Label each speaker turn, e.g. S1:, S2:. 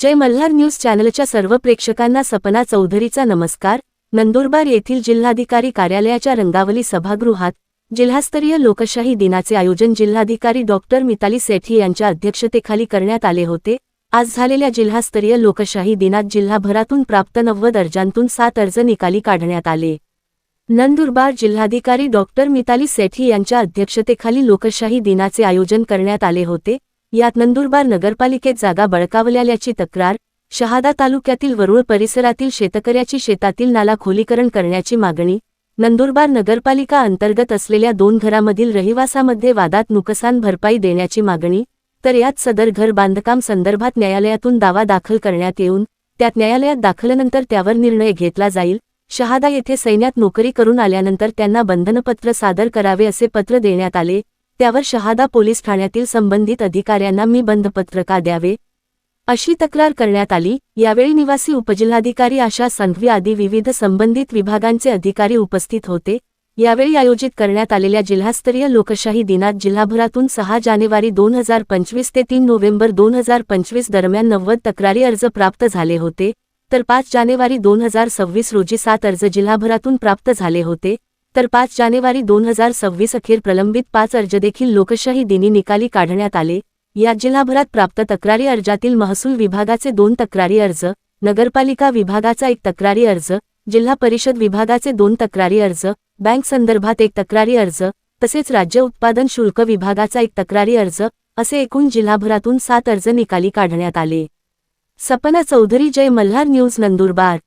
S1: जय Malhar news चॅनलच्या सर्व प्रेक्षकांना सपना चौधरीचा नमस्कार. नंदुरबार येथील जिल्हाधिकारी कार्यालयाच्या रंगावली सभागृहात जिल्हास्तरीय लोकशाही दिनाचे आयोजन जिल्हाधिकारी डॉक्टर मिताली सेठी यांच्या अध्यक्षतेखाली करण्यात आले होते. आज झालेल्या जिल्हास्तरीय लोकशाही दिनात जिल्हाभरातून प्राप्त नव्वद अर्जांतून सात अर्ज निकाली काढण्यात आले. नंदुरबार जिल्हाधिकारी डॉक्टर मिताली सेठी यांच्या अध्यक्षतेखाली लोकशाही दिनाचे आयोजन करण्यात आले होते. यात नंदुरबार नगरपालिकेत जागा बळकावल्याची तक्रार शहादा तालुक्यातील वरुळ परिसरातील शेतकऱ्याची शेतातील नाला खोलीकरण करण्याची मागणी नंदुरबार नगरपालिका अंतर्गत असलेल्या दोन घरामधील रहिवासामध्ये वादात नुकसान भरपाई देण्याची मागणी तर यात सदर घर बांधकाम संदर्भात न्यायालयातून दावा दाखल करण्यात येऊन त्यात न्यायालयात दाखलनंतर त्यावर निर्णय घेतला जाईल. शहादा येथे सैन्यात नोकरी करून आल्यानंतर त्यांना बंधनपत्र सादर करावे असे पत्र देण्यात आले. त्यावर शहादा पोलीस ठाण्यातील संबंधित अधिकाऱ्यांना मी बंधपत्र का द्यावे अशी तक्रार करण्यात आली. यावेळी निवासी उपजिल्हाधिकारी आशा संघवी आदी विविध संबंधित विभागांचे अधिकारी उपस्थित होते. यावेळी आयोजित करण्यात आलेल्या जिल्हास्तरीय लोकशाही दिनात जिल्हाभरातून सहा जानेवारी दोन हजार पंचवीस ते तीन नोव्हेंबर दोन हजार पंचवीस दरम्यान नव्वद तक्रारी अर्ज प्राप्त झाले होते तर पाच जानेवारी दोन हजार सव्वीस रोजी सात अर्ज जिल्हाभरातून प्राप्त झाले होते. तर पाच जानेवारी दोन हजार सव्वीस अखेर प्रलंबित पाच अर्ज देखील लोकशाही दिनी निकाली काढण्यात आले. यात जिल्हाभरात प्राप्त तक्रारी अर्जातील महसूल विभागाचे दोन तक्रारी अर्ज नगरपालिका विभागाचा एक तक्रारी अर्ज जिल्हा परिषद विभागाचे दोन तक्रारी अर्ज बँक संदर्भात एक तक्रारी अर्ज तसेच राज्य उत्पादन शुल्क विभागाचा एक तक्रारी अर्ज असे एकूण जिल्हाभरातून सात अर्ज निकाली काढण्यात आले. सपना चौधरी जय मल्हार न्यूज नंदुरबार.